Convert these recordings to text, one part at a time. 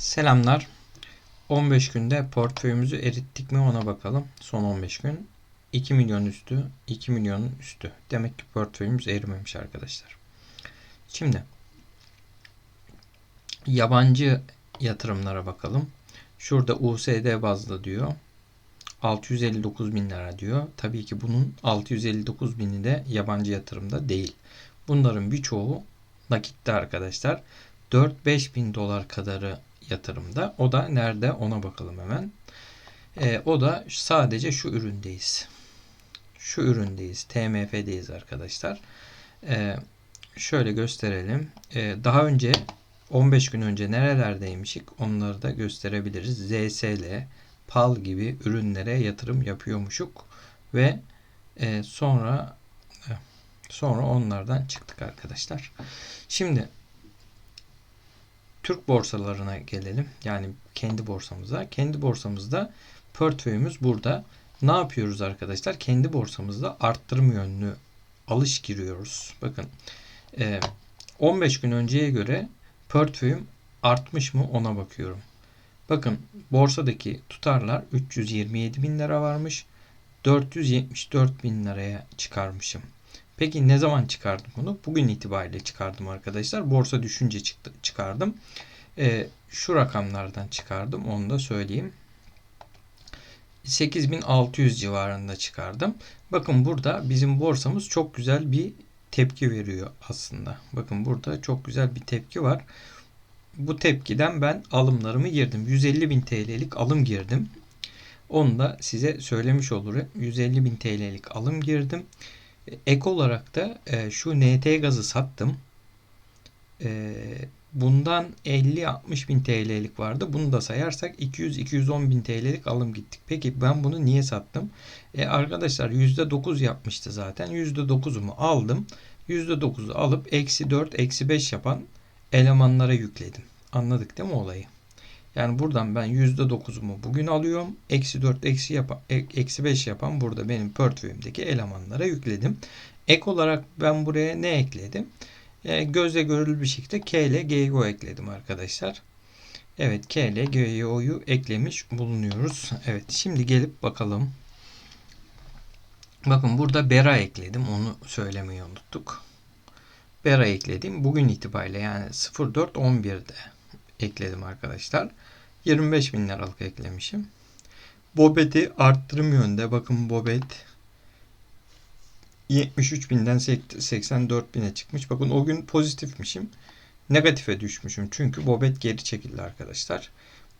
Selamlar. 15 günde portföyümüzü erittik mi ona bakalım. Son 15 gün. 2 milyon üstü, 2 milyonun üstü. Demek ki portföyümüz erimemiş arkadaşlar. Şimdi yabancı yatırımlara bakalım. Şurada USD bazlı diyor. 659 bin lira diyor. Tabii ki bunun 659 bini de yabancı yatırımda değil. Bunların birçoğu nakitte arkadaşlar. 4-5 bin dolar kadarı yatırımda. O da nerede ona bakalım hemen. E, o da sadece şu üründeyiz. Şu üründeyiz. TMF'deyiz arkadaşlar. E, şöyle gösterelim. E, daha önce 15 gün önce nerelerdeymişik onları da gösterebiliriz. ZSL, PAL gibi ürünlere yatırım yapıyormuşuk ve e, sonra e, sonra onlardan çıktık arkadaşlar. Şimdi Türk borsalarına gelelim. Yani kendi borsamıza. Kendi borsamızda portföyümüz burada. Ne yapıyoruz arkadaşlar? Kendi borsamızda arttırım yönlü alış giriyoruz. Bakın 15 gün önceye göre portföyüm artmış mı ona bakıyorum. Bakın borsadaki tutarlar 327 bin lira varmış. 474 bin liraya çıkarmışım. Peki ne zaman çıkardım bunu? Bugün itibariyle çıkardım arkadaşlar. Borsa düşünce çıktı, çıkardım. E, şu rakamlardan çıkardım. Onu da söyleyeyim. 8600 civarında çıkardım. Bakın burada bizim borsamız çok güzel bir tepki veriyor aslında. Bakın burada çok güzel bir tepki var. Bu tepkiden ben alımlarımı girdim. 150 bin TL'lik alım girdim. Onu da size söylemiş olurum. 150 bin TL'lik alım girdim. Ek olarak da e, şu NT gazı sattım. E, bundan 50-60 bin TL'lik vardı. Bunu da sayarsak 200-210 bin TL'lik alım gittik. Peki ben bunu niye sattım? E, arkadaşlar %9 yapmıştı zaten. %9'umu aldım. %9'u alıp eksi 4, eksi 5 yapan elemanlara yükledim. Anladık değil mi olayı? Yani buradan ben %9'umu bugün alıyorum. Eksi 4, eksi, yapan, eksi 5 yapan burada benim portföyümdeki elemanlara yükledim. Ek olarak ben buraya ne ekledim? E, gözle görülür bir şekilde K ile GEO ekledim arkadaşlar. Evet K ile GEO'yu eklemiş bulunuyoruz. Evet şimdi gelip bakalım. Bakın burada Bera ekledim. Onu söylemeyi unuttuk. Bera ekledim. Bugün itibariyle yani 04.11'de ekledim arkadaşlar. 25 bin liralık eklemişim. Bobet'i arttırım yönde. Bakın Bobet 73 binden 84 bine çıkmış. Bakın o gün pozitifmişim. Negatife düşmüşüm. Çünkü Bobet geri çekildi arkadaşlar.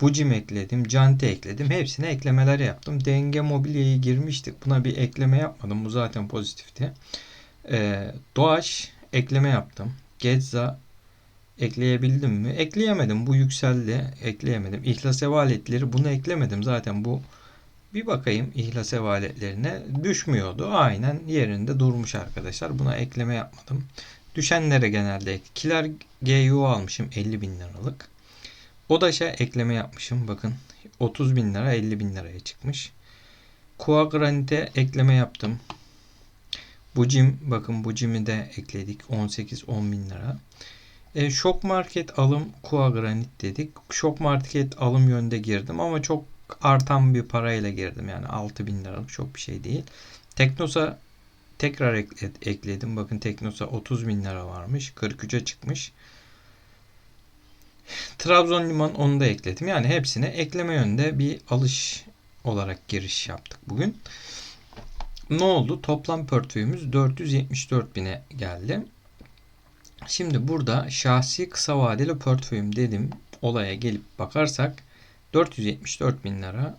Bucim ekledim. Cante ekledim. Hepsine eklemeler yaptım. Denge mobilyayı girmiştik. Buna bir ekleme yapmadım. Bu zaten pozitifti. Ee, Doğaç ekleme yaptım. Getza ekleyebildim mi? Ekleyemedim. Bu yükseldi. Ekleyemedim. İhlas evaletleri bunu eklemedim. Zaten bu bir bakayım ihlas evaletlerine düşmüyordu. Aynen yerinde durmuş arkadaşlar. Buna ekleme yapmadım. Düşenlere genelde Kiler GU almışım 50 bin liralık. Odaş'a ekleme yapmışım. Bakın 30 bin lira 50 bin liraya çıkmış. Kua Granite ekleme yaptım. Bucim bakın Bucim'i de ekledik. 18-10 bin lira. E, şok market alım Kua Granit dedik. Şok market alım yönde girdim ama çok artan bir parayla girdim. Yani 6 bin liralık çok bir şey değil. Teknosa tekrar ekledim. Bakın Teknosa 30 bin lira varmış. 43'e çıkmış. Trabzon Liman onu da ekledim. Yani hepsine ekleme yönde bir alış olarak giriş yaptık bugün. Ne oldu? Toplam portföyümüz 474 bine geldi. Şimdi burada şahsi kısa vadeli portföyüm dedim. Olaya gelip bakarsak 474 bin lira.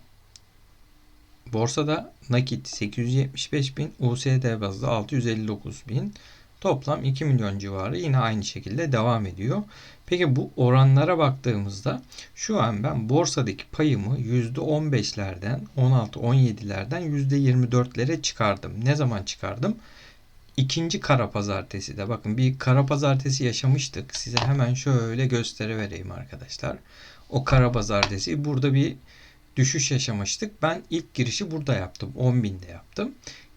Borsada nakit 875 bin, USD bazlı 659 bin. Toplam 2 milyon civarı yine aynı şekilde devam ediyor. Peki bu oranlara baktığımızda şu an ben borsadaki payımı %15'lerden 16-17'lerden %24'lere çıkardım. Ne zaman çıkardım? İkinci kara pazartesi de bakın bir kara pazartesi yaşamıştık. Size hemen şöyle gösterivereyim arkadaşlar. O kara pazartesi burada bir düşüş yaşamıştık. Ben ilk girişi burada yaptım. 10 binde yaptım.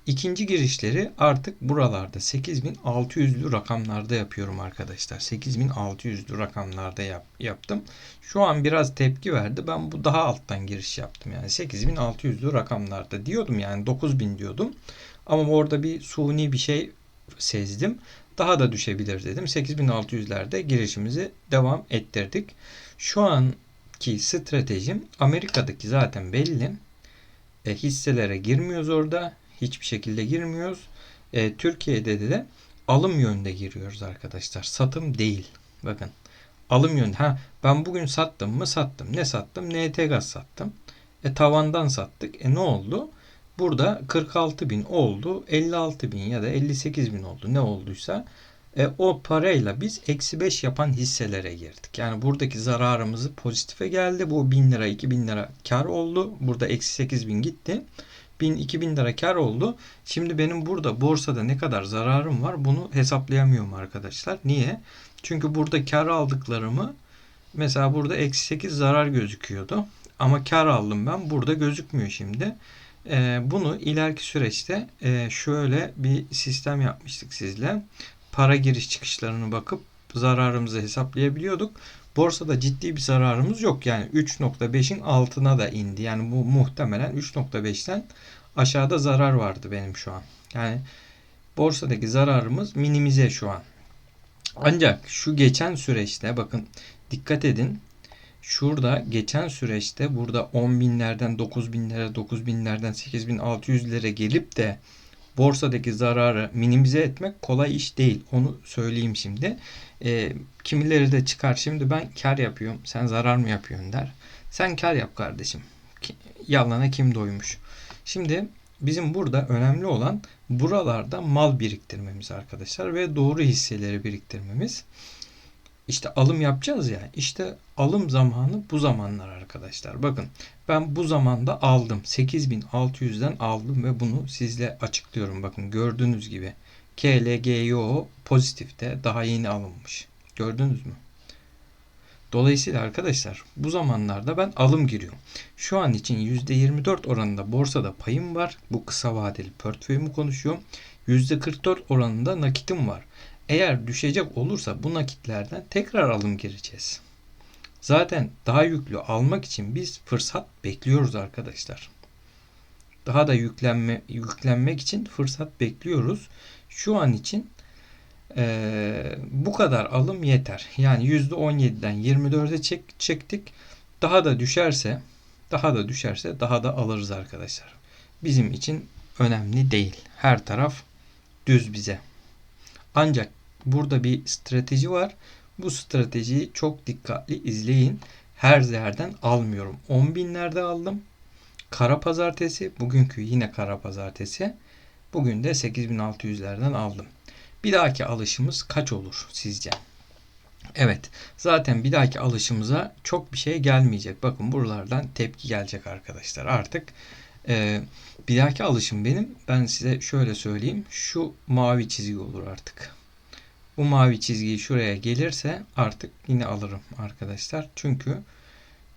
İkinci girişleri artık buralarda 8600'lü rakamlarda yapıyorum arkadaşlar. 8600'lü rakamlarda yap, yaptım. Şu an biraz tepki verdi. Ben bu daha alttan giriş yaptım. Yani 8600'lü rakamlarda diyordum yani 9000 diyordum. Ama orada bir suni bir şey sezdim. Daha da düşebilir dedim. 8600'lerde girişimizi devam ettirdik. Şu anki stratejim Amerika'daki zaten belli. E, hisselere girmiyoruz orada. Hiçbir şekilde girmiyoruz. E, Türkiye'de de alım yönde giriyoruz arkadaşlar. Satım değil. Bakın. Alım yönde. Ha ben bugün sattım mı? Sattım. Ne sattım? NT gaz sattım. E tavandan sattık. E ne oldu? Burada 46 bin oldu. 56 bin ya da 58 bin oldu. Ne olduysa e, o parayla biz eksi 5 yapan hisselere girdik. Yani buradaki zararımızı pozitife geldi. Bu 1000 lira 2000 lira kar oldu. Burada eksi 8 bin gitti. 1000 2000 lira kar oldu. Şimdi benim burada borsada ne kadar zararım var bunu hesaplayamıyorum arkadaşlar. Niye? Çünkü burada kar aldıklarımı mesela burada eksi 8 zarar gözüküyordu. Ama kar aldım ben. Burada gözükmüyor şimdi. Ee, bunu ileriki süreçte e, şöyle bir sistem yapmıştık sizle. Para giriş çıkışlarını bakıp zararımızı hesaplayabiliyorduk. Borsada ciddi bir zararımız yok. Yani 3.5'in altına da indi. Yani bu muhtemelen 3.5'ten aşağıda zarar vardı benim şu an. Yani borsadaki zararımız minimize şu an. Ancak şu geçen süreçte bakın dikkat edin. Şurada geçen süreçte burada 10 binlerden 9 binlere 9 binlerden 8600'lere gelip de borsadaki zararı minimize etmek kolay iş değil. Onu söyleyeyim şimdi. E, kimileri de çıkar şimdi ben kar yapıyorum sen zarar mı yapıyorsun der. Sen kar yap kardeşim. Yalana kim doymuş. Şimdi bizim burada önemli olan buralarda mal biriktirmemiz arkadaşlar ve doğru hisseleri biriktirmemiz. İşte alım yapacağız ya. İşte alım zamanı bu zamanlar arkadaşlar. Bakın ben bu zamanda aldım. 8600'den aldım ve bunu sizle açıklıyorum. Bakın gördüğünüz gibi KLGYO pozitifte daha yeni alınmış. Gördünüz mü? Dolayısıyla arkadaşlar bu zamanlarda ben alım giriyorum. Şu an için %24 oranında borsada payım var. Bu kısa vadeli portföyümü konuşuyorum. %44 oranında nakitim var. Eğer düşecek olursa bu nakitlerden tekrar alım gireceğiz. Zaten daha yüklü almak için biz fırsat bekliyoruz arkadaşlar. Daha da yüklenme yüklenmek için fırsat bekliyoruz. Şu an için e, bu kadar alım yeter. Yani %17'den 24'e çek, çektik. Daha da düşerse daha da düşerse daha da alırız arkadaşlar. Bizim için önemli değil. Her taraf düz bize. Ancak burada bir strateji var. Bu stratejiyi çok dikkatli izleyin. Her yerden almıyorum. 10 binlerde aldım. Kara pazartesi. Bugünkü yine kara pazartesi. Bugün de 8600'lerden aldım. Bir dahaki alışımız kaç olur sizce? Evet. Zaten bir dahaki alışımıza çok bir şey gelmeyecek. Bakın buralardan tepki gelecek arkadaşlar. Artık e, bir dahaki alışım benim. Ben size şöyle söyleyeyim. Şu mavi çizgi olur artık. Bu mavi çizgi şuraya gelirse artık yine alırım arkadaşlar. Çünkü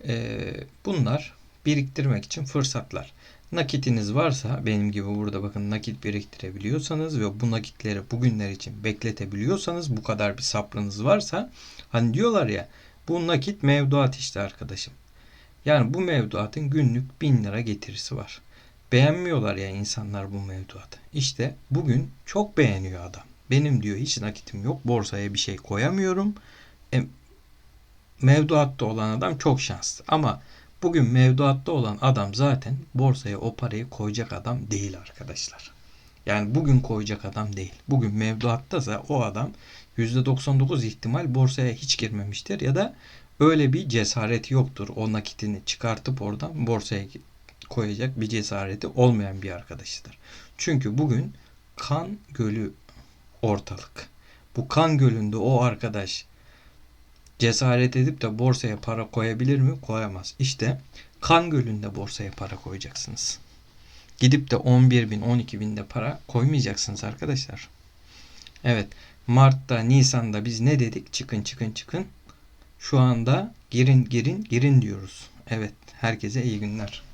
e, bunlar biriktirmek için fırsatlar. Nakitiniz varsa benim gibi burada bakın nakit biriktirebiliyorsanız ve bu nakitleri bugünler için bekletebiliyorsanız bu kadar bir sabrınız varsa hani diyorlar ya bu nakit mevduat işte arkadaşım. Yani bu mevduatın günlük bin lira getirisi var. Beğenmiyorlar ya insanlar bu mevduatı. İşte bugün çok beğeniyor adam. Benim diyor hiç nakitim yok. Borsaya bir şey koyamıyorum. E, mevduatta olan adam çok şanslı. Ama bugün mevduatta olan adam zaten borsaya o parayı koyacak adam değil arkadaşlar. Yani bugün koyacak adam değil. Bugün mevduattasa o adam %99 ihtimal borsaya hiç girmemiştir ya da öyle bir cesareti yoktur. O nakitini çıkartıp oradan borsaya koyacak bir cesareti olmayan bir arkadaşıdır. Çünkü bugün kan gölü ortalık. Bu kan gölünde o arkadaş cesaret edip de borsaya para koyabilir mi? Koyamaz. İşte kan gölünde borsaya para koyacaksınız. Gidip de 11 bin 12 binde para koymayacaksınız arkadaşlar. Evet Mart'ta Nisan'da biz ne dedik? Çıkın çıkın çıkın. Şu anda girin girin girin diyoruz. Evet herkese iyi günler.